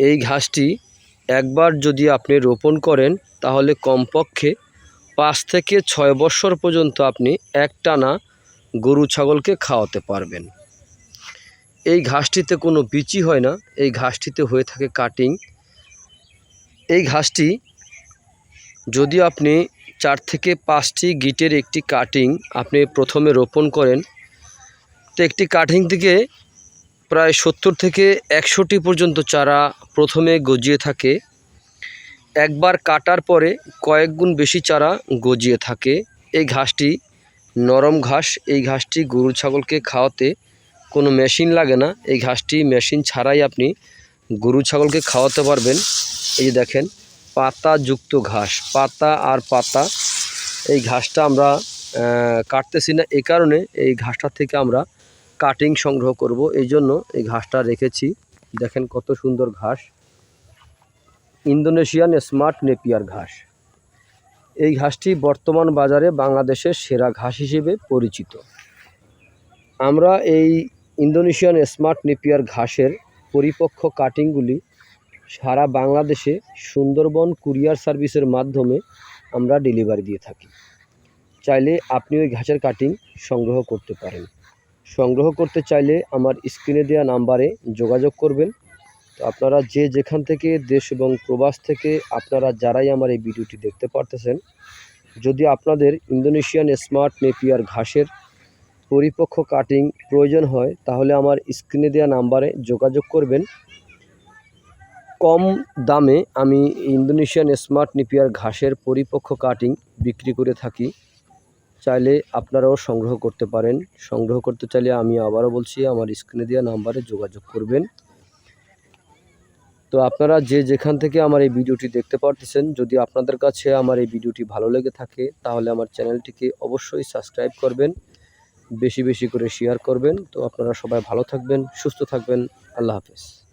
এই ঘাসটি একবার যদি আপনি রোপণ করেন, তাহলে কমপক্ষে পাঁচ থেকে ছয় বছর পর্যন্ত আপনি একটানা গরু ছাগলকে খাওয়াতে পারবেন। এই ঘাসটিতে কোনো বিচি হয় না, এই ঘাসটিতে হয়ে থাকে কাটিং। এই ঘাসটি যদি আপনি চার থেকে পাঁচটি গিটের একটি কাটিং আপনি প্রথমে রোপণ করেন, তো একটি কাটিং থেকে প্রায় সত্তর থেকে একশোটি পর্যন্ত চারা প্রথমে গজিয়ে থাকে। একবার কাটার পরে কয়েক গুণ বেশি চারা গজিয়ে থাকে। এই ঘাসটি নরম ঘাস, এই ঘাসটি গরু ছাগলকে খাওয়াতে কোনো মেশিন লাগে না। এই ঘাসটি মেশিন ছাড়াই আপনি গরু ছাগলকে খাওয়াতে পারবেন। এই দেখেন, পাতাযুক্ত ঘাস, পাতা আর পাতা। এই ঘাসটা আমরা কাটতেছি না। এই কারণে এই ঘাসটা থেকে আমরা কাটিং সংগ্রহ করব, এই জন্য এই ঘাসটা রেখেছি। দেখেন কত সুন্দর ঘাস। ইন্দোনেশিয়ান স্মার্ট নেপিয়ার ঘাস। এই ঘাসটি বর্তমান বাজারে বাংলাদেশের সেরা ঘাস হিসেবে পরিচিত। আমরা এই ইন্দোনেশিয়ান স্মার্ট নেপিয়ার ঘাসের পরিপক্ক কাটিংগুলি সারা বাংলাদেশে সুন্দরবন কুরিয়ার সার্ভিসের মাধ্যমে আমরা ডেলিভারি দিয়ে থাকি। চাইলে আপনি ওই ঘাসের কাটিং সংগ্রহ করতে পারেন। সংগ্রহ করতে চাইলে আমার স্ক্রিনে দেওয়া নাম্বারে যোগাযোগ করবেন। তো আপনারা যে যেখান থেকে দেশ এবং প্রবাস থেকে আপনারা যারাই আমার এই ভিডিওটি দেখতে পারতেছেন, যদি আপনাদের ইন্দোনেশিয়ান স্মার্ট নেপিয়ার ঘাসের পরিপক্ক কাটিং প্রয়োজন হয়, তাহলে আমার স্ক্রিনে দেওয়া নাম্বারে যোগাযোগ করবেন। কম দামে আমি ইন্দোনেশিয়ান স্মার্ট নেপিয়ার ঘাসের পরিপক্ক কাটিং বিক্রি করে থাকি। চাইলে আপনারাও সংগ্রহ করতে পারেন। সংগ্রহ করতে চাইলে আমি আবারও বলছি, আমার স্ক্রিনে দেওয়া নাম্বারে যোগাযোগ করবেন। তো আপনারা যে যেখান থেকে আমার এই ভিডিওটি দেখতে পারতেছেন, যদি আপনাদের কাছে আমার এই ভিডিওটি ভালো লেগে থাকে, তাহলে আমার চ্যানেলটিকে অবশ্যই সাবস্ক্রাইব করবেন, বেশি বেশি করে শেয়ার করবেন। তো আপনারা সবাই ভালো থাকবেন, সুস্থ থাকবেন। আল্লাহ হাফেজ।